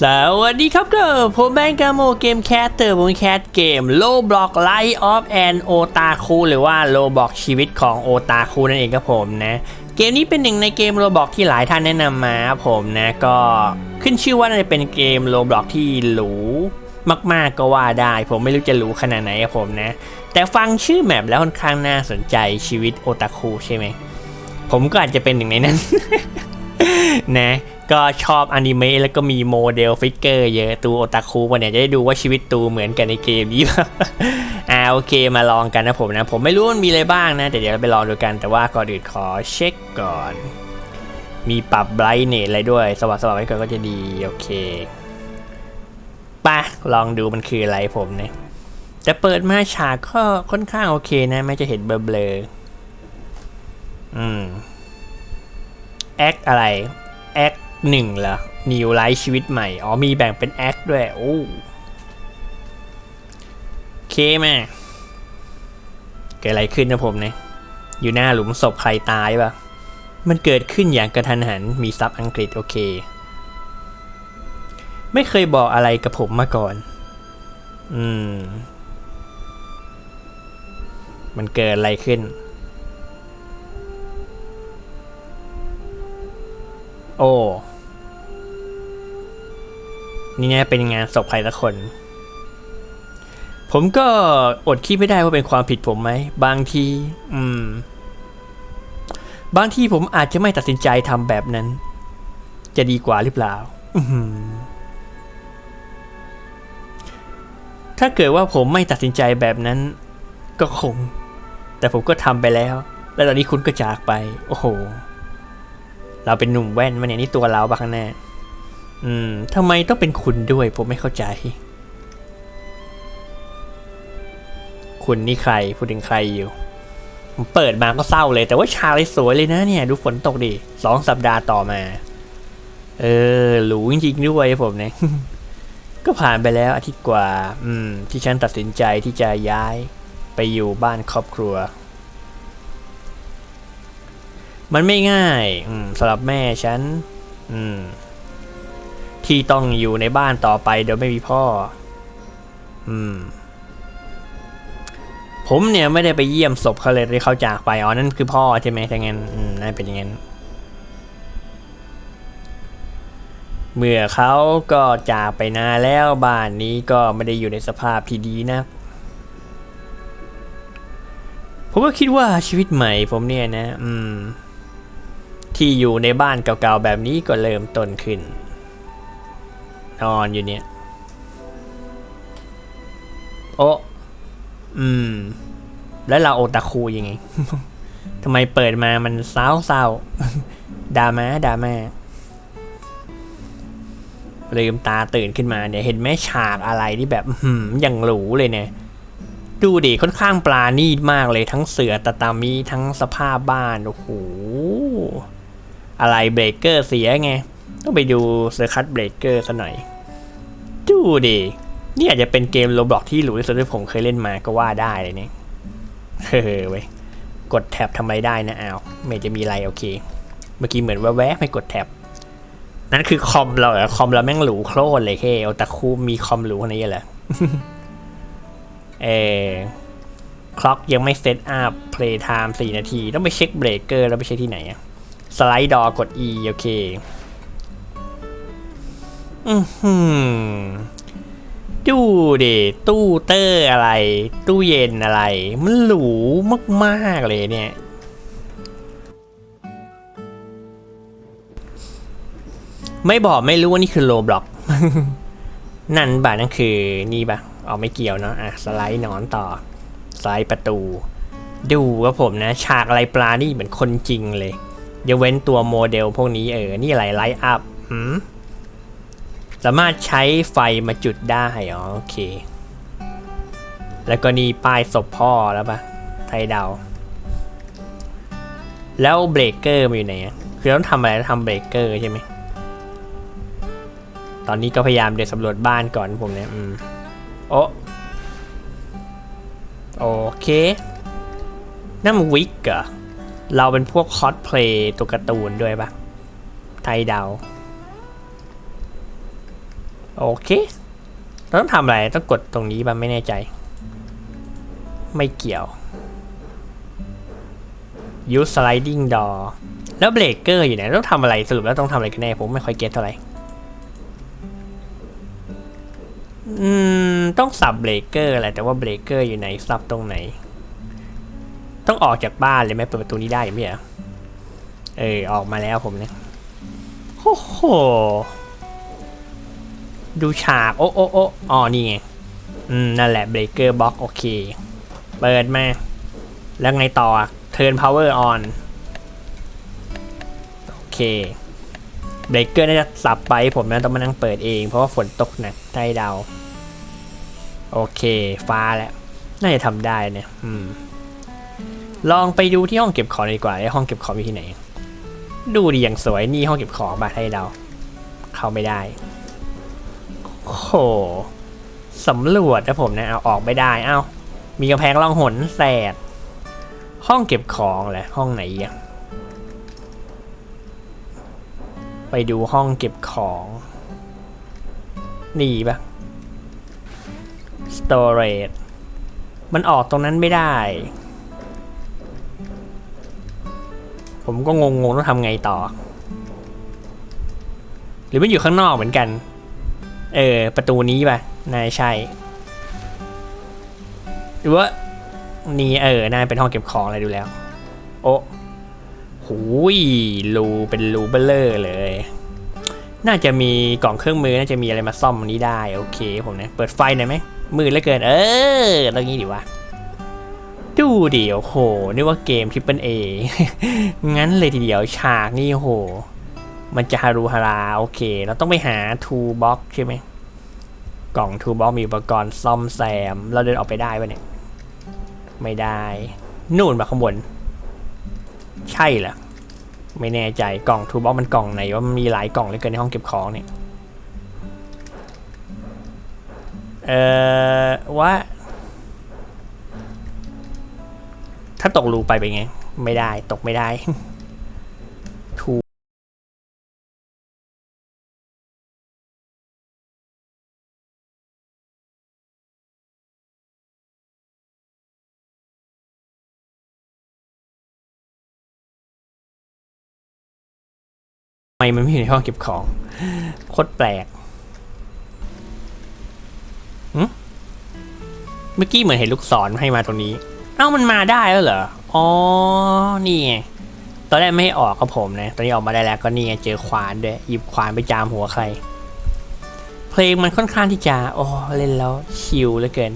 สวัสดีครับก็ผมแบงกาโมเกมแคสเตอร์ผมแคสเกมโลบล็อกไลท์ออฟแอนโอตาคูหรือว่าโลบล็อกชีวิตของโอตาคูนั่นเองครับผมนะ เกมนี้เป็นหนึ่งในเกมโลบล็อกที่หลายท่านแนะนำมาครับผมนะก็ขึ้นชื่อว่าน่าจะเป็นเกมโลบล็อกที่หรูมากๆก็ว่าได้ ผมไม่รู้จะหรูขนาดไหนครับผมนะ แต่ฟังชื่อแมปแล้วค่อนข้างน่าสนใจชีวิตโอตาคูใช่ไหมผมก็อาจจะเป็นหนึ่งในนั้นนะ ก็ชอบอนิเมะแล้วก็มีโมเดลฟิกเกอร์เยอะตูโอตาคุวันเนี่ยจะได้ดูว่าชีวิตตูเหมือนกันในเกมนี้ป่ะอ่าโอเคมาลองกันนะผมนะ ผมไม่รู้มันมีอะไรบ้างนะ แต่เดี๋ยวเราไปลองดูกันแต่ว่าก่อนอื่นขอเช็คก่อน มีปรับไบรท์เนตอะไรด้วย สว่างสว่างไว้ก่อนก็จะดีโอเคไปะลองดูมันคืออะไรผมเนี่ยแต่เปิดมาฉากก็ค่อนข้างโอเคนะแม้จะเห็นเบลอๆอืมแอคอะไร หนึ่งเหรอนิวไลฟ์ชีวิตใหม่ อ๋อ มีแบ่งเป็นแอคด้วย โอ้เคม่เกิดอะไรขึ้นนะผมเนี่ยอยู่หน้าหลุมศพใครตายปะมันเกิดขึ้นอย่างกระทันหัน มีซับอังกฤษโอเค ไม่เคยบอกอะไรกับผมมาก่อน อืม มันเกิดอะไรขึ้น โอ้ นี่เนี่ยเป็นงานศพใครสักคน ผมก็อดคิดไม่ได้ว่าเป็นความผิดผมไหม บางที อืม บางทีผมอาจจะไม่ตัดสินใจทำแบบนั้น จะดีกว่าหรือเปล่า ถ้าเกิดว่าผมไม่ตัดสินใจแบบนั้น ก็คง แต่ผมก็ทำไปแล้ว และตอนนี้คุณก็จากไป โอ้โห เราเป็นหนุ่มแว่นมันเนี่ยนี่ตัวเราบ้างแน่ อืมทำไมต้องเป็นคุณด้วย ผมไม่เข้าใจ คุณนี่ใครพูดถึงใครอยู่ ผมเปิดมาก็เศร้าเลย แต่ว่าชาเลยสวยเลยนะเนี่ย ดูฝนตกดิสองสัปดาห์ต่อมา เออหรูจริงๆด้วยผมเนี่ยก็ผ่านไปแล้วอาทิตย์กว่า อืม ที่ฉันตัดสินใจที่จะย้ายไปอยู่บ้านครอบครัว มันไม่ง่าย อืมสำหรับแม่ฉัน อืม ที่ต้องอยู่ในบ้านต่อไปโดยไม่มีพ่อ อืม ผมเนี่ยไม่ได้ไปเยี่ยมศพเขาเลยที่เขาจากไป อ๋อ นั่นคือพ่อใช่ไหมถ้างั้นอืมน่าเป็นอย่างนั้น เมื่อเขาก็จากไปนานแล้วบ้านนี้ก็ไม่ได้อยู่ในสภาพที่ดีนะผมก็คิดว่าชีวิตใหม่ผมเนี่ยนะ อืม ที่อยู่ในบ้านเก่าๆแบบนี้ก็เริ่มต้นขึ้น นอนอยู่เนี่ย โอ้อืม แล้วเราโอตาคูยังไง ทำไมเปิดมามันเศร้าเศร้าๆดราม่าดราม่าลืมตาตื่นขึ้นมาเนี่ย เห็นแม่ฉากอะไรที่แบบหืมอย่างหรูเลยเนี่ย ดูดิค่อนข้างปลาณีตมากเลยทั้งเสือตะตามีทั้งสภาพบ้าน โอ้โห อะไรเบรกเกอร์เสียไง ต้องไปดูเซอร์คัตเบรกเกอร์ซะหน่อย ดูดินี่อาจจะเป็นเกมโรบล็อกที่หรูที่สุดที่ผมเคยเล่นมาก็ว่าได้เลยเนี่ยเฮ้ยเว้ยกดแท็บทำอะไรได้นะอ้าวไม่จะมีอะไรโอเค เมื่อกี้เหมือนแวะไม่กดแท็บนั่นคือคอมเราเหรอคอมเราแม่งหรูโครนเลยเฮ้ยเอาแต่คูมีคอมหรูขนาดนี้เหรอเออคล็อกยังไม่เซตอัพเพลย์ไทม์สี่นาที ต้องไปเช็คเบรกเกอร์แล้วไปเช็คที่ไหนอะสไลด์ดอกด E โอเค อือหือดูดิตู้เตอร์อะไร ตู้เย็นอะไร มันหรูมากๆเลยเนี่ย ไม่บอกไม่รู้ว่านี่คือโลบล็อกนั่นบ่านั่นคือนี่ปะเอาไม่เกี่ยวเนาะอะสไลด์นอนต่อ สไลด์ประตู ดูครับผมนะ ฉากอะไรปลานี่เหมือนคนจริงเลยยกเว้นตัวโมเดลพวกนี้เออ นี่อะไรไลท์อัพหืม สามารถใช้ไฟมาจุดได้อ๋อโอเค แล้วก็นี่ป้ายศพพ่อแล้วปะไทยเดาแล้วเบรกเกอร์มันอยู่ไหนอะคือต้องทำอะไรทำเบรกเกอร์ใช่ไหมตอนนี้ก็พยายามเดินสำรวจบ้านก่อนผมเนี่ยอืมโอโอเคนั่นมันวิกเหรอเราเป็นพวกคอสเพลย์ตัวการ์ตูนด้วยปะไทยเดา โอเคต้องทำอะไรต้องกดตรงนี้บ้างไม่แน่ใจ ไม่เกี่ยว use sliding door แล้วเบรกเกอร์อยู่ไหนต้องทำอะไรสรุปแล้วต้องทำอะไรกันแน่ผมไม่ค่อยเก็ตเท่าไหร่อืมต้องสับเบรกเกอร์อะไรแต่ว่าเบรกเกอร์อยู่ไหนสับตรงไหน ต้องออกจากบ้านเลยไหมเปิดประตูนี้ได้ไหมเหรอเออออกมาแล้วผมเนี่ยโอ้โห ดูฉาก โอ้โอ้โอ้อ๋อนี่ไงอืม นั่นแหละเบรกเกอร์บล็อกโอเค เปิดมา แล้วไงต่อเทิร์นพาวเวอร์ออนโอเคเบรกเกอร์น่าจะสับไปผมนะต้องมานั่งเปิดเอง เพราะว่าฝนตกหนักได้ดาวโอเค ฟ้าแล้ว น่าจะทำได้เนี่ยอืม ลองไปดูที่ห้องเก็บของดีกว่าไอ้ห้องเก็บของอยู่ที่ไหน ดูดีอย่างสวยนี่ห้องเก็บของบาให้เดาเข้าไม่ได้ โหสำรวจนะผมนะเอาออกไม่ได้เอ้ามีกำแพงล่องหนแสดห้องเก็บของแหละห้องไหนอะไปดูห้องเก็บของนี่ปะ storage มันออกตรงนั้นไม่ได้ ผมก็งงๆต้องทำไงต่อ หรือมันอยู่ข้างนอกเหมือนกัน เออ ประตูนี้ป่ะ นายใช่ หรือว่า นี่เออน่าเป็นห้องเก็บของอะไรดูแล้ว โอ้หูยรูเป็นรูเบลเลอร์เลย น่าจะมีกล่องเครื่องมือ น่าจะมีอะไรมาซ่อมนี้ได้ โอเคผมเนี่ย เปิดไฟหน่อยไหม มืดเหลือเกิน เออตรงนี้ดีวะดูดิโอ้โหนึกว่าเกมทริปเปิลเองั้นเลยทีเดียวฉากนี่โอ้โห มันจะฮารุฮาราโอเค เราต้องไปหาทูบ็อกใช่ไหมกล่องทูบ็อกมีอุปกรณ์ซ่อมแซม เราเดินออกไปได้ปะเนี่ย ไม่ได้ นู่นมาข้างบน ใช่เหรอ ไม่แน่ใจกล่องทูบ็อกมันกล่องไหนว่ามันมีหลายกล่องเหลยเกินในห้องเก็บของเนี่ย เอ่อว่า ถ้าตกรูไปเป็นไง ไม่ได้ตกไม่ได้ ไมมันไม่อยู่ในห้องเก็บของ โคตรแปลกหึเมื่อกี้เหมือนเห็นลูกศรให้มาตรงนี้ เอ้ามันมาได้แล้วเหรอ อ๋อ นี่ไง ตอนแรกไม่ให้ออกกับผมนะ ตอนนี้ออกมาได้แล้วก็นี่ไงเจอขวานด้วย หยิบขวานไปจามหัวใคร เพลงมันค่อนข้างที่จะโอ้เล่นแล้วชิลเหลือเกิน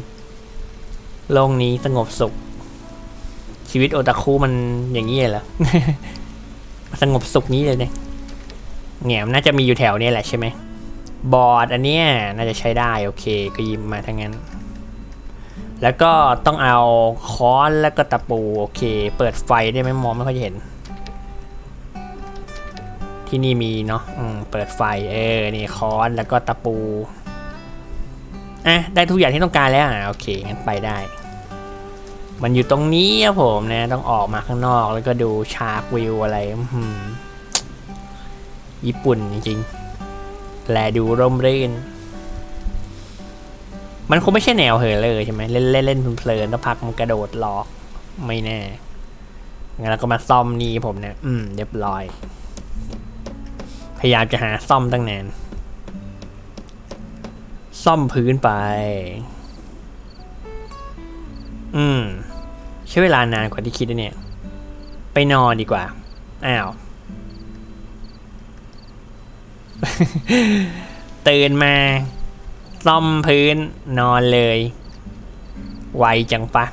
โลกนี้สงบสุข ชีวิตโอตาคุมันอย่างนี้เลยเหรอ สงบสุขนี้เลยเนี่ย เนี่ยน่าจะมีอยู่แถวเนี้แหละใช่ไหมบอร์ดอันเนี้ยน่าจะใช้ได้โอเคก็ยิมมาทั้งนั้น แล้วก็ต้องเอาค้อนแล้วก็ตะปูโอเค เปิดไฟได้ไหมมองไม่ค่อยเห็น ที่นี่มีเนาะอืมเปิดไฟเออนี่ค้อนแล้วก็ตะปูอะได้ทุกอย่างที่ต้องการแล้วอะโอเคงั้นไปได้ มันอยู่ตรงนี้ครับผมนะ ต้องออกมาข้างนอกแล้วก็ดูชาร์กวิวอะไรอื้อหือ ญี่ปุ่นจริงๆแลดูร่มรื่น มันคงไม่ใช่แนวเฮอร์เลยใช่ไหมเล่นเล่นเล่นเพลินแล้วพักมันกระโดดหลอกไม่แน่ งั้นเราก็มาซ่อมนี่ผมเนี่ย อืม เรียบร้อย พยายามจะหาซ่อมตั้งนาน ซ่อมพื้นไป อืม ใช้เวลานานกว่าที่คิดนะเนี่ย ไปนอนดีกว่า อ้าว ตื่นมา ซ่อมพื้นนอนเลย ไวจังปะ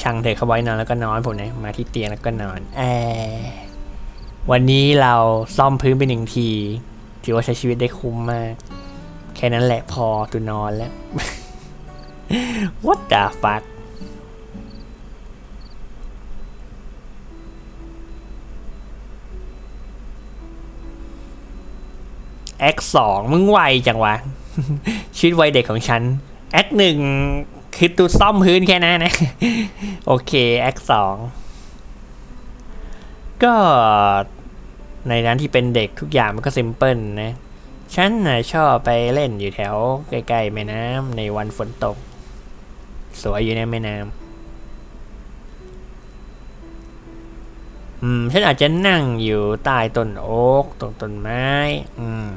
ช่างเถอะเขาไว้นอนแล้วก็นอนผมนี่ยมาที่เตียงแล้วก็นอนแอวันนี้เราซ่อมพื้นไปหนึ่งทีถือว่าใช้ชีวิตได้คุ้มมาก แค่นั้นแหละพอตัวนอนแล้ว What the fuck แอคสองมึงไวจังวะ ชีวิตวัยเด็กของฉัน แอคหนึ่งคือตูซ่อมพื้นแค่นั้นนะ โอเคแอคสองก็ในนั้นที่เป็นเด็กทุกอย่างมันก็ซิมเพิลนะ ฉันน่ะชอบไปเล่นอยู่แถวใกล้ๆแม่น้ำในวันฝนตก สวยอยู่ในแม่น้ำ อืมฉันอาจจะนั่งอยู่ใต้ต้นโอ๊กตรงต้นไม้ อืม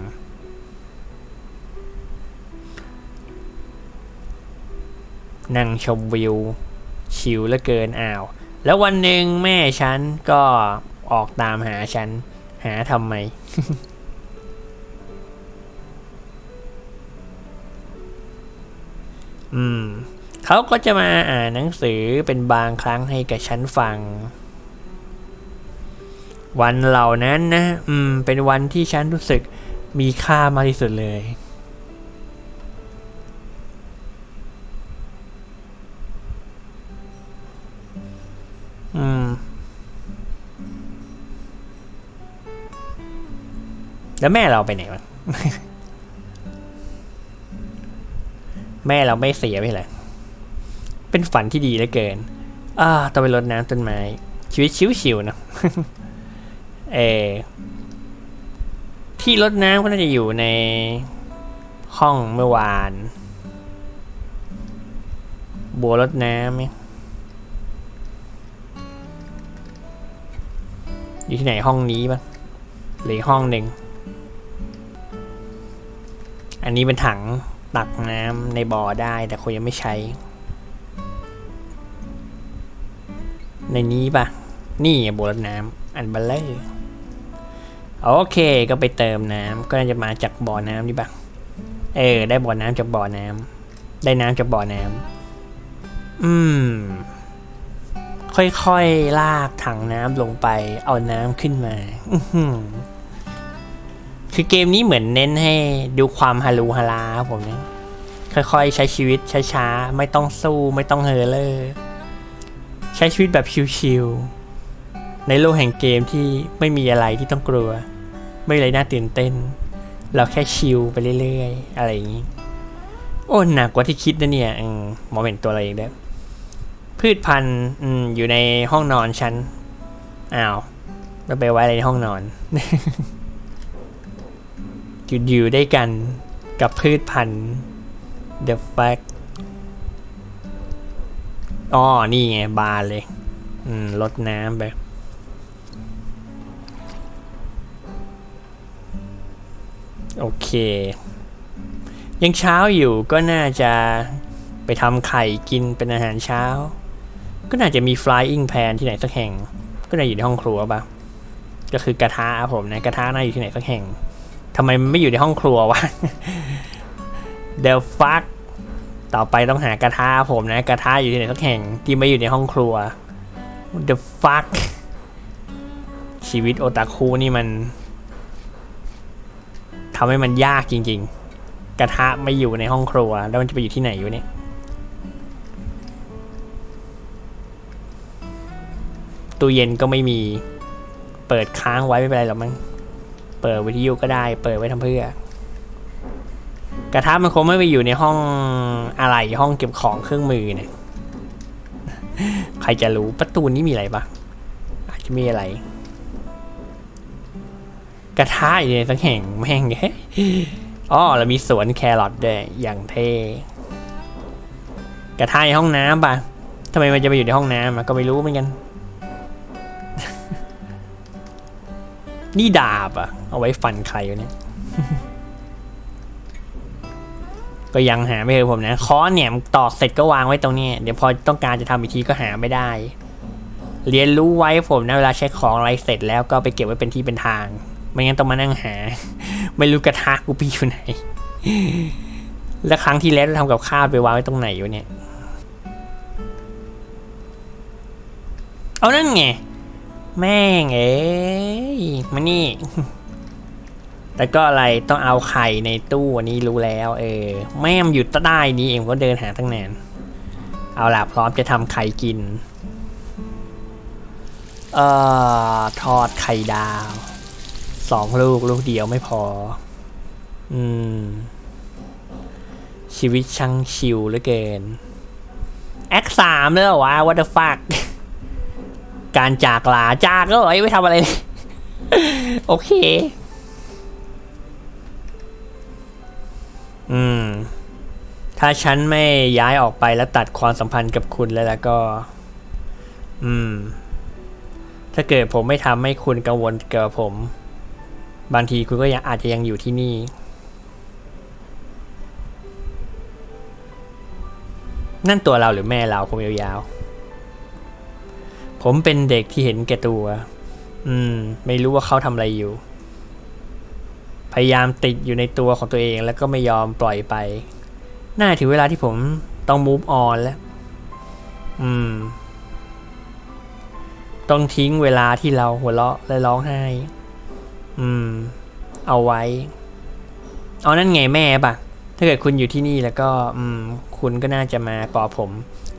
นั่งชมวิว ชิลเหลือเกินอ้าว แล้ววันหนึ่งแม่ฉันก็ออกตามหาฉัน หาทำไม อืม เขาก็จะมาอ่านหนังสือเป็นบางครั้งให้กับฉันฟัง วันเหล่านั้นนะ อืม เป็นวันที่ฉันรู้สึกมีค่ามากที่สุดเลย อืม แล้วแม่เราไปไหนวะแม่เราไม่เสียไปเลยเป็นฝันที่ดีเหลือเกิน อ่า ต้องไปรดน้ำต้นไม้ ชีวิตชิวๆนะ เออที่รดน้ำก็น่าจะอยู่ในห้องเมื่อวาน บัวรดน้ำไหมอยู่ที่ไหนห้องนี้ปะหรือห้องหนึ่ง อันนี้เป็นถังตักน้ำในบ่อได้แต่คนยังไม่ใช้ ในนี้ปะนี่บัวรดน้ำอันเบลเลอร์ โอเคก็ไปเติมน้ำก็น่าจะมาจากบ่อน้ำนี่ปะเออ ได้บ่อน้ำจากบ่อน้ำได้น้ำจากบ่อน้ำอืม ค่อยๆลากถังน้ำลงไป เอาน้ำขึ้นมา อื้อหือคือเกมนี้เหมือนเน้นให้ดูความฮารูฮาราผมเนี่ยค่อยๆ ใช้ชีวิตช้าๆ ไม่ต้องสู้ไม่ต้องเฮอเลอร์ใช้ชีวิตแบบชิลๆในโลกแห่งเกมที่ไม่มีอะไรที่ต้องกลัว ไม่ไรน่าตื่นเต้น เราแค่ชิลไปเรื่อยๆ อะไรอย่างนี้ โอ้หนักกว่าที่คิดนะเนี่ยอมหมอเป็นตัวอะไรเองได้พืชพันธุ์อยู่ในห้องนอนฉันอ้าวเราไปไว้อะไรในห้องนอนอยู่อยู่ได้กันกับพืชพันธุ์ The fact อ๋อ นี่ไง บานเลย อืมลดน้ำไป โอเค ยังเช้าอยู่ก็น่าจะไปทำไข่กินเป็นอาหารเช้า ก็น่าจะมี flying pan ที่ไหนสักแห่ง ก็น่าอยู่ในห้องครัวปะก็คือกระทะผมนะกระทะน่าอยู่ที่ไหนสักแห่งทำไมมันไม่อยู่ในห้องครัววะ The fuck ต่อไปต้องหากระทะผมนะ กระทะอยู่ที่ไหนสักแห่งที่ไม่อยู่ในห้องครัว The fuck ชีวิตโอตาคุนี่มัน ทำให้มันยากจริง ๆ กระทะไม่อยู่ในห้องครัว แล้วมันจะไปอยู่ที่ไหนอยู่เนี่ยตู้เย็นก็ไม่มีเปิดค้างไว้ไม่เป็นไรหรอกมั้งเปิดวิทยุก็ได้ เปิดไว้ทำเพื่อ กระทะมันคงไม่ไปอยู่ในห้องอะไรห้องเก็บของเครื่องมือเนี่ยใครจะรู้ประตูนี้มีอะไรปะอาจจะมีอะไร กระทะอยู่ในสักแห่งแม่งเฮ้ยอ๋อเรามีสวนแครอทด้วยอย่างเท่กระทะในห้องน้ำปะทำไมมันจะไปอยู่ในห้องน้ำอะก็ไม่รู้เหมือนกัน นี่ดาบอะเอาไว้ฟันใครวะเนี่ย ก็ยังหาไม่เจอผมนะค้อนเนี่ยมันตอกเสร็จก็วางไว้ตรงนี้ เดี๋ยวพอต้องการจะทำอีกทีก็หาไม่ได้ เรียนรู้ไว้ผมนะเวลาใช้ของอะไรเสร็จแล้วก็ไปเก็บไว้เป็นที่เป็นทาง ไม่งั้นต้องมานั่งหา ไม่รู้กระทะกูไปอยู่ไหน แล้วครั้งที่แล้วทำกับข้าวไปวางไว้ตรงไหนอยู่เนี่ย เอานั่นไง แม่งเอ้ยมานี่ แต่ก็อะไรต้องเอาไข่ในตู้อันนี้รู้แล้ว เออ แม่มอยู่ใต้นี้เองก็เดินหาตั้งนาน เอาล่ะพร้อมจะทำไข่กิน เอ่อ ทอดไข่ดาว สองลูก ลูกเดียวไม่พอ อืม ชีวิตช่างชิวเหลือเกินแอคสามเลยเหรอวะ what the fuck การจากลาจากก็ไอ้ไม่ทำอะไรเลยโอเคมถ้าฉันไม่ย้ายออกไปแล้วตัดความสัมพันธ์กับคุณแล้วแล้วก็ อืม ถ้าเกิดผมไม่ทำให้คุณกังวลเกี่ยวกับผม บางทีคุณก็ยังอาจจะยังอยู่ที่นี่ นั่นตัวเราหรือแม่เราผมยาวๆ ผมเป็นเด็กที่เห็นแก่ตัว อืม ไม่รู้ว่าเขาทำอะไรอยู่ พยายามติดอยู่ในตัวของตัวเองแล้วก็ไม่ยอมปล่อยไป น่าถึงเวลาที่ผมต้อง move on แล้ว อืม ต้องทิ้งเวลาที่เราหัวเราะและร้องไห้ อืม เอาไว้เอานั่นไงแม่ปะถ้าเกิดคุณอยู่ที่นี่แล้วก็ อืม คุณก็น่าจะมาปอผม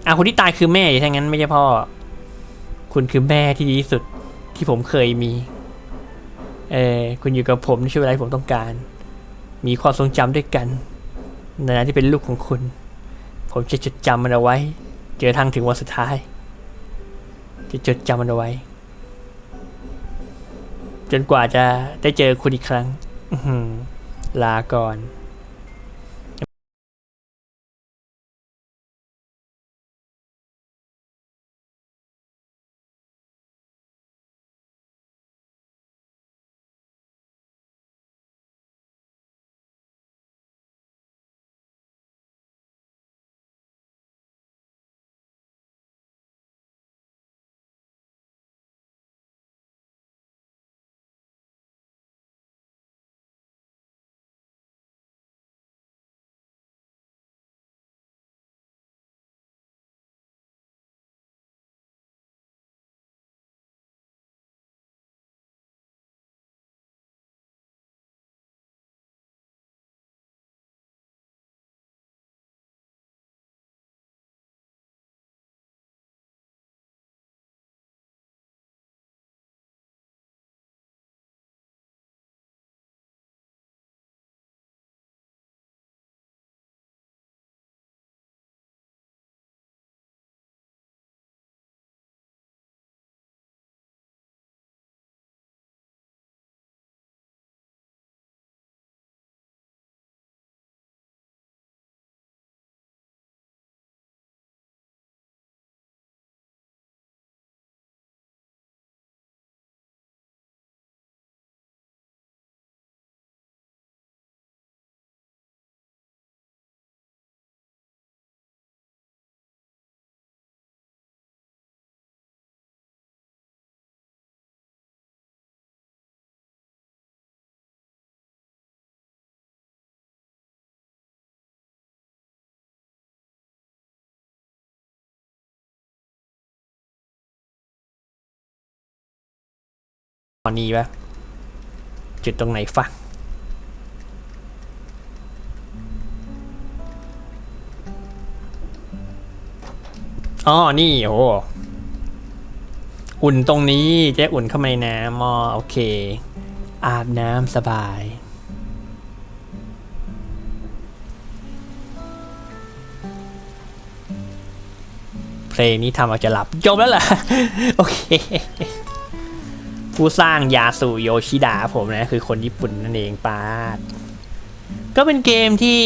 อะคนที่ตายคือแม่ถ้างั้นไม่ใช่พ่อ คุณคือแม่ที่ดีที่สุดที่ผมเคยมี เออคุณอยู่กับผมในช่วงเวลาที่ผมต้องการ มีความทรงจำด้วยกันในฐานะที่เป็นลูกของคุณ ผมจะจดจำมันเอาไว้ เจอทางถึงวันสุดท้าย จะจดจำมันเอาไว้ จนกว่าจะได้เจอคุณอีกครั้งลาก่อน อนนี้ปะจุดตรงไหนฟังอ๋อ นี่ โอ้อุ่นตรงนี้จะอุ่นเข้ามาในน้ำอ๋อโอเค อาบน้ำสบาย เพลงนี้ทำเอาจะหลับ จบแล้วเหรอ โอเค ผู้สร้างยาสุโยชิดะผมนะคือคนญี่ปุ่นนั่นเองปาดก็เป็นเกมที่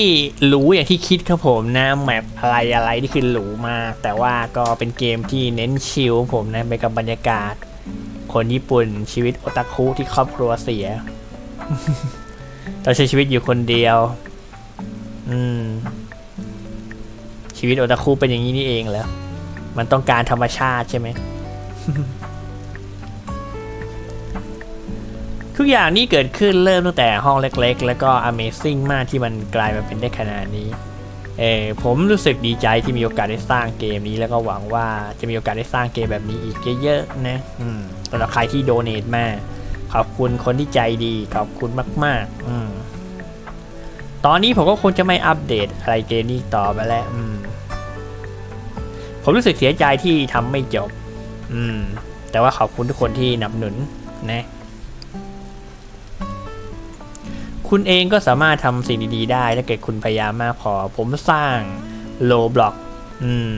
หรูอย่างที่คิดครับผมนะแมปอะไรอะไรที่คือหรูมาก แต่ว่าก็เป็นเกมที่เน้นชิลผมนะไปกับบรรยากาศ คนญี่ปุ่นชีวิตโอตาคุที่ครอบครัวเสียต้องใช้ชีวิตอยู่คนเดียว อืม ชีวิตโอตาคุเป็นอย่างนี้นี่เองเหรอมันต้องการธรรมชาติใช่ไหม ทุกอย่างนี่เกิดขึ้นเริ่มตั้งแต่ห้องเล็กๆ แล้วก็ Amazing มากที่มันกลายมาเป็นได้ขนาดนี้เออผมรู้สึกดีใจที่มีโอกาสได้สร้างเกมนี้ แล้วก็หวังว่าจะมีโอกาสได้สร้างเกมแบบนี้อีกเยอะๆนะอืมสำหรับใครที่โดเนทมาขอบคุณคนที่ใจดีขอบคุณมาก ๆ อืมตอนนี้ผมก็คงจะไม่อัปเดตอะไรเกมนี้ต่อไปแล้ว อืม ผมรู้สึกเสียใจที่ทำไม่จบ อืม แต่ว่าขอบคุณทุกคนที่นับหนุนนะ คุณเองก็สามารถทำสิ่งดีๆได้ ถ้าเกิดคุณพยายามมากพอ ผมสร้างโลบล็อกอืม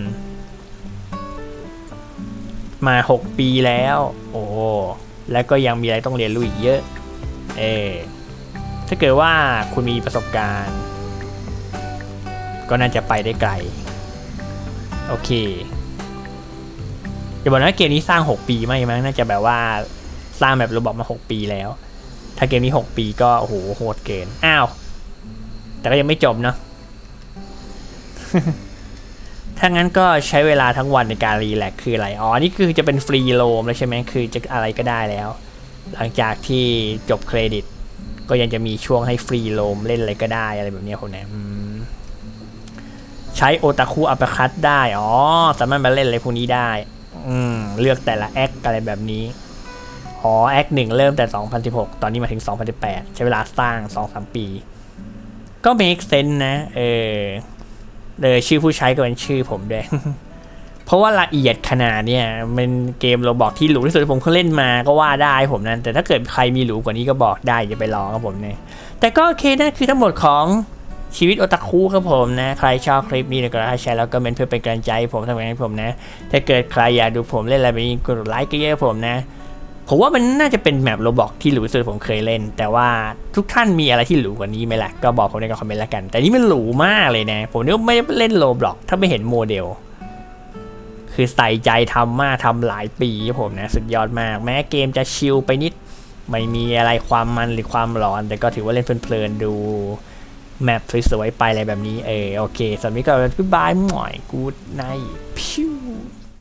มา 6 ปีแล้ว โอ้แล้วก็ยังมีอะไรต้องเรียนรู้อีกเยอะ เออถ้าเกิดว่าคุณมีประสบการณ์ ก็น่าจะไปได้ไกล โอเคอย่าบอกนะเกมนี้สร้าง 6 ปีไหมมั้งน่าจะแบบว่าสร้างแบบระบบมา 6 ปีแล้ว ถ้าเกมนี้ 6 ปีก็ โอ้โหโหดเกินอ้าว แต่ก็ยังไม่จบเนาะถ้างั้นก็ใช้เวลาทั้งวันในการรีแลกคืออะไร อ๋อ นี่คือจะเป็นฟรีโลมแล้วใช่ไหมคือจะอะไรก็ได้แล้ว หลังจากที่จบเครดิต ก็ยังจะมีช่วงให้ฟรีโลมเล่นอะไรก็ได้อะไรแบบเนี้ยคนนะอืมใช้โอตาคุอัปคัตได้ อ๋อ สามารถมาเล่นอะไรพวกนี้ได้ อืม เลือกแต่ละแอคอะไรแบบนี้ อ๋อแอคหนึ่งเริ่มแต่ 2016 ตอนนี้มาถึง 2018 ใช้เวลาสร้าง 2-3 ปี ก็ make sense นะ เออเออชื่อผู้ใช้ก็เป็นชื่อผมด้วย เพราะว่าละเอียดขนาดเนี่ยมันเกมเราบอกที่หรูที่สุดผมเคยเล่นมาก็ว่าได้ผมนั้น แต่ถ้าเกิดใครมีหรูกว่านี้ก็บอกได้อย่าไปลองครับผมเนี่ย แต่ก็โอเคนั่นคือทั้งหมดของชีวิตโอตาคุครับผมนะ ใครชอบคลิปนี้ก็ให้แชร์แล้วก็เมนเพื่อเป็นกำลังใจผมทำงานให้ผมนะ ถ้าเกิดใครอยากดูผมเล่นอะไรแบบนี้กดไลค์ก็เยอะผมนะ ผมว่ามันน่าจะเป็นแมปโรบอกที่หรูที่สุดผมเคยเล่น แต่ว่าทุกท่านมีอะไรที่หรูกว่านี้ไหมล่ะ ก็บอกผมในคอมเมนต์ล้วกัน แต่นี่มันหรูมากเลยนะ ผมนึกว่าไม่ได้เล่นโรบอกถ้าไม่เห็นโมเดล คือใส่ใจทำมากทำหลายปีผมนะ สุดยอดมาก แม้เกมจะชิลไปนิด ไม่มีอะไรความมันหรือความร้อน แต่ก็ถือว่าเล่นเพลินๆดูแมปสวยๆไปอะไรแบบนี้เออโอเคสำหรับนี้ก็บ๊ายบายหน่อยกูไนพิว